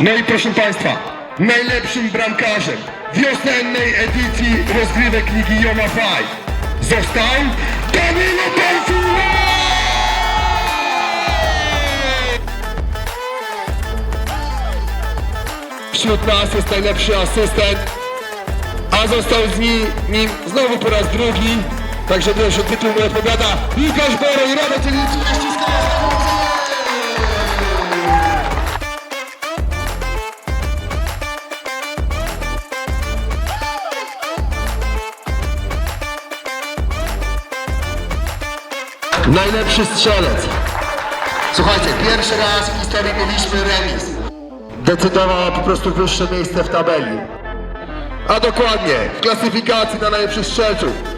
No i proszę Państwa, najlepszym bramkarzem wiosennej edycji rozgrywek Ligi Joma 5 został Danilo Perfula! Wśród nas jest najlepszy asystent, a został z nim, nim znowu po raz drugi, także pierwszy tytuł mu odpowiada Łukasz Boro i Robert Elicki, Najlepszy strzelec. Słuchajcie, pierwszy raz w historii mieliśmy remis. Decydowało po prostu wyższe miejsce w tabeli. A dokładnie w klasyfikacji na najlepszych strzelców.